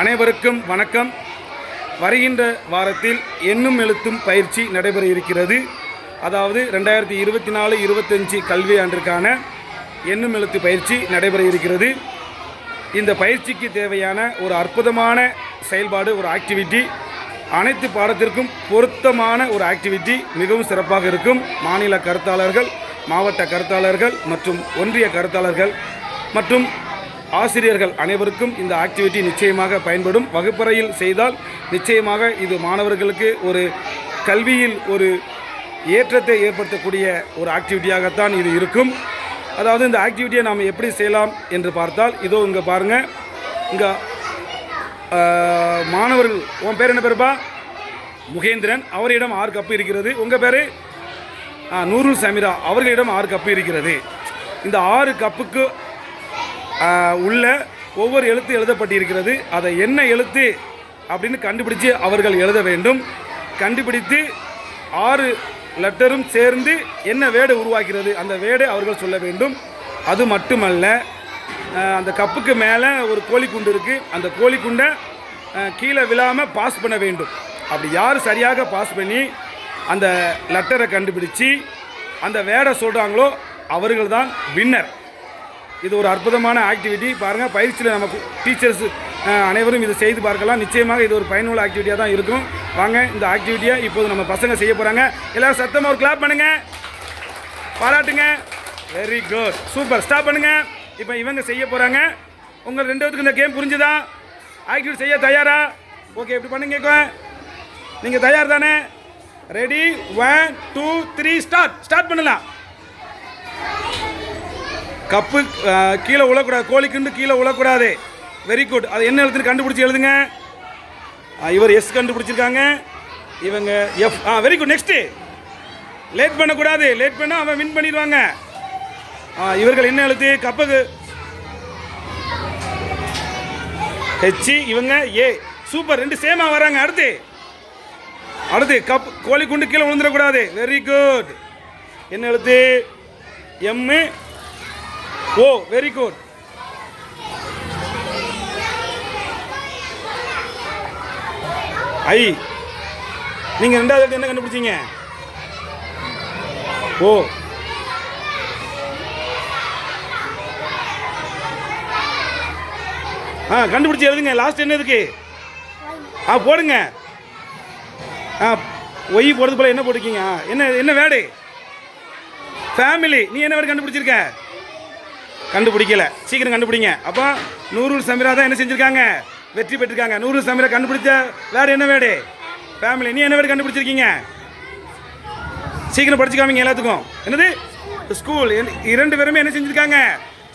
அனைவருக்கும் வணக்கம். வருகின்ற வாரத்தில் எண்ணும் எழுத்தும் பயிற்சி நடைபெற இருக்கிறது. அதாவது ரெண்டாயிரத்தி இருபத்தி நாலு இருபத்தஞ்சி கல்வியாண்டிற்கான எண்ணும் எழுத்து பயிற்சி நடைபெற இருக்கிறது. இந்த பயிற்சிக்கு தேவையான ஒரு அற்புதமான செயல்பாடு ஒரு ஆக்டிவிட்டி அனைத்து பாடத்திற்கும் பொருத்தமான ஒரு ஆக்டிவிட்டி மிகவும் சிறப்பாக இருக்கும். மாநில கருத்தாளர்கள் மாவட்ட கருத்தாளர்கள் மற்றும் ஒன்றிய கருத்தாளர்கள் மற்றும் ஆசிரியர்கள் அனைவருக்கும் இந்த ஆக்டிவிட்டி நிச்சயமாக பயன்படும். வகுப்பறையில் செய்தால் நிச்சயமாக இது மாணவர்களுக்கு ஒரு கல்வியில் ஒரு ஏற்றத்தை ஏற்படுத்தக்கூடிய ஒரு ஆக்டிவிட்டியாகத்தான் இது இருக்கும். அதாவது இந்த ஆக்டிவிட்டியை நாம் எப்படி செய்யலாம் என்று பார்த்தால் இதோ இங்கே பாருங்கள் இங்கே மாணவர்கள் உன் பேர் என்ன பேருப்பா? முகேந்திரன். அவரிடம் ஆறு கப்பு இருக்கிறது. உங்கள் பேர்? நூருல் சமீரா. அவர்களிடம் ஆறு கப்பு இருக்கிறது. இந்த ஆறு கப்புக்கு உள்ள ஒவ்வொரு எழுத்து எழுதப்பட்டிருக்கிறது. அதை என்ன எழுத்து அப்படின்னு கண்டுபிடிச்சு அவர்கள் எழுத வேண்டும். கண்டுபிடித்து ஆறு லெட்டரும் சேர்ந்து என்ன வேடை உருவாக்கிறது அந்த வேடை அவர்கள் சொல்ல வேண்டும். அது மட்டுமல்ல அந்த கப்புக்கு மேலே ஒரு கோழிக்குண்டு இருக்குது அந்த கோழிக்குண்டை குண்டை கீழே விழாமல் பாஸ் பண்ண வேண்டும். அப்படி யார் சரியாக பாஸ் பண்ணி அந்த லெட்டரை கண்டுபிடிச்சு அந்த வேடை சொல்கிறாங்களோ அவர்கள் தான் வின்னர் இது ஒரு அற்புதமான ஆக்டிவிட்டி பாருங்கள் பயிற்சியில் நமக்கு டீச்சர்ஸ் அனைவரும் இதை செய்து பார்க்கலாம். நிச்சயமாக இது ஒரு பயனுள்ள ஆக்டிவிட்டியாக தான் இருக்கும். வாங்க இந்த ஆக்டிவிட்டியை இப்போது நம்ம பசங்க செய்ய போகிறாங்க எல்லோரும் சத்தமாக ஒரு கிளாப் பண்ணுங்க. பாராட்டுங்க. வெரி குட் சூப்பர் ஸ்டாப் பண்ணுங்க. இப்போ இவங்க செய்ய போகிறாங்க உங்கள் ரெண்டு பேத்துக்கு இந்த கேம் புரிஞ்சுதா? ஆக்டிவிட்டி செய்ய தயாரா? ஓகே இப்படி பண்ணுங்க நீங்கள் தயார் தானே? Ready one two three start start பண்ணலாம். கப்பு கீழே உழக்கூடாது கோழிக்குண்டு கீழே உழக்கூடாது வெரி குட் அது என்ன எழுத்துன்னு கண்டுபிடிச்சி எழுதுங்க. இவர் எஸ் கண்டுபிடிச்சிருக்காங்க. இவங்க எஃப் ஆ வெரி குட் நெக்ஸ்ட்டு லேட் பண்ணக்கூடாது. லேட் பண்ணால் அவன் வின் பண்ணிடுவாங்க. ஆ, இவர்கள் என்ன எழுத்து? கப்புக்கு ஹெச்சி இவங்க ஏ சூப்பர் ரெண்டு சேமாக வராங்க. அடுத்து. அடுத்து கப் கோழி குண்டு கீழே விழுந்துடக்கூடாது. வெரி குட் என்ன எழுத்து? M O very good I நீங்கள் ரெண்டாவது என்ன கண்டுபிடிச்சீங்க? ஓ. ஆ கண்டுபிடிச்சி எழுதுங்க. லாஸ்ட் என்ன இருக்கு ஆ போடுங்க. ஆ ஒய் போடுறது போல என்ன போட்டிருக்கீங்க? என்ன என்ன வேடு ஃபேமிலி நீ என்ன வேடு கண்டுபிடிச்சிருக்க? கண்டுபிடிக்கல. சீக்கிரம் கண்டுபிடிங்க. அப்போ நூறு சமீரா தான் என்ன செஞ்சுருக்காங்க? வெற்றி பெற்றிருக்காங்க. நூறு சமீரா கண்டுபிடிச்ச வேறு என்ன வேடு? ஃபேமிலி நீ என்ன வேடு கண்டுபிடிச்சிருக்கீங்க? சீக்கிரம் படிச்சு காமிங்க எல்லாத்துக்கும். என்னது? ஸ்கூல் இரண்டு பேருமே என்ன செஞ்சுருக்காங்க?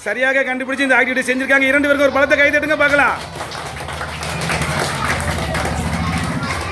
சரியாக கண்டுபிடிச்சி இந்த ஆக்டிவிட்டி செஞ்சுருக்காங்க. இரண்டு பேருக்கு ஒரு பழத்தை கை தட்டுங்க பார்க்கலாம்.